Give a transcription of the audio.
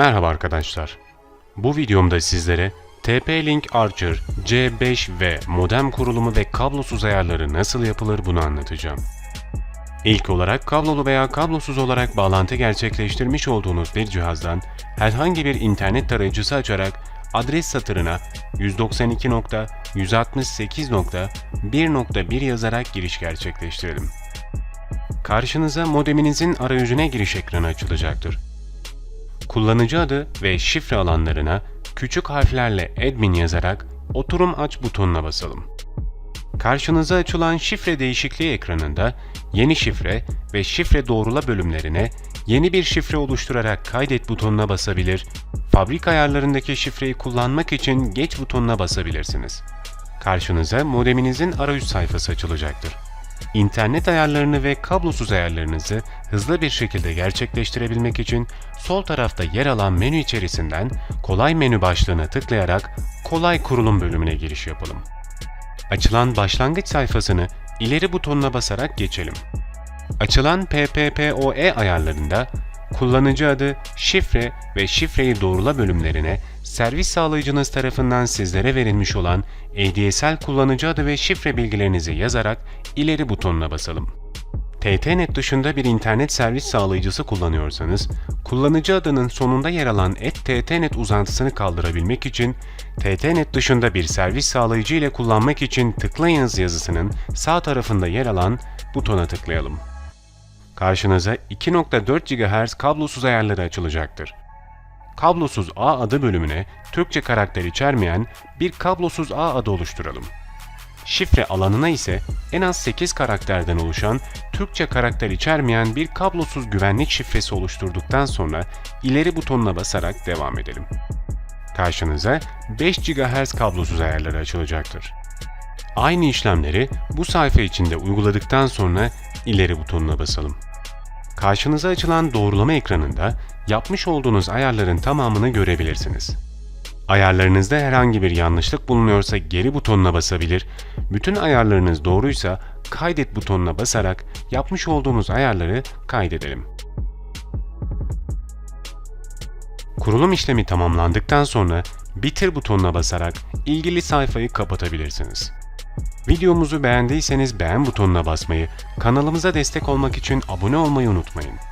Merhaba arkadaşlar. Bu videomda sizlere TP-Link Archer C5V modem kurulumu ve kablosuz ayarları nasıl yapılır bunu anlatacağım. İlk olarak kablolu veya kablosuz olarak bağlantı gerçekleştirmiş olduğunuz bir cihazdan herhangi bir internet tarayıcısı açarak adres satırına 192.168.1.1 yazarak giriş gerçekleştirelim. Karşınıza modeminizin arayüzüne giriş ekranı açılacaktır. Kullanıcı adı ve şifre alanlarına küçük harflerle admin yazarak oturum aç butonuna basalım. Karşınıza açılan şifre değişikliği ekranında yeni şifre ve şifre doğrula bölümlerine yeni bir şifre oluşturarak kaydet butonuna basabilir, fabrika ayarlarındaki şifreyi kullanmak için geç butonuna basabilirsiniz. Karşınıza modeminizin arayüz sayfası açılacaktır. İnternet ayarlarını ve kablosuz ayarlarınızı hızlı bir şekilde gerçekleştirebilmek için sol tarafta yer alan menü içerisinden Kolay menü başlığına tıklayarak Kolay kurulum bölümüne giriş yapalım. Açılan başlangıç sayfasını ileri butonuna basarak geçelim. Açılan PPPoE ayarlarında kullanıcı adı, şifre ve şifreyi doğrula bölümlerine servis sağlayıcınız tarafından sizlere verilmiş olan ADSL kullanıcı adı ve şifre bilgilerinizi yazarak ileri butonuna basalım. TTNet dışında bir internet servis sağlayıcısı kullanıyorsanız, kullanıcı adının sonunda yer alan @ttnet uzantısını kaldırabilmek için TTNet dışında bir servis sağlayıcı ile kullanmak için tıklayınız yazısının sağ tarafında yer alan butona tıklayalım. Karşınıza 2.4 GHz kablosuz ayarları açılacaktır. Kablosuz ağ adı bölümüne Türkçe karakter içermeyen bir kablosuz ağ adı oluşturalım. Şifre alanına ise en az 8 karakterden oluşan Türkçe karakter içermeyen bir kablosuz güvenlik şifresi oluşturduktan sonra ileri butonuna basarak devam edelim. Karşınıza 5 GHz kablosuz ayarları açılacaktır. Aynı işlemleri bu sayfa içinde uyguladıktan sonra ileri butonuna basalım. Karşınıza açılan doğrulama ekranında yapmış olduğunuz ayarların tamamını görebilirsiniz. Ayarlarınızda herhangi bir yanlışlık bulunuyorsa geri butonuna basabilir, bütün ayarlarınız doğruysa kaydet butonuna basarak yapmış olduğunuz ayarları kaydedelim. Kurulum işlemi tamamlandıktan sonra bitir butonuna basarak ilgili sayfayı kapatabilirsiniz. Videomuzu beğendiyseniz beğen butonuna basmayı, kanalımıza destek olmak için abone olmayı unutmayın.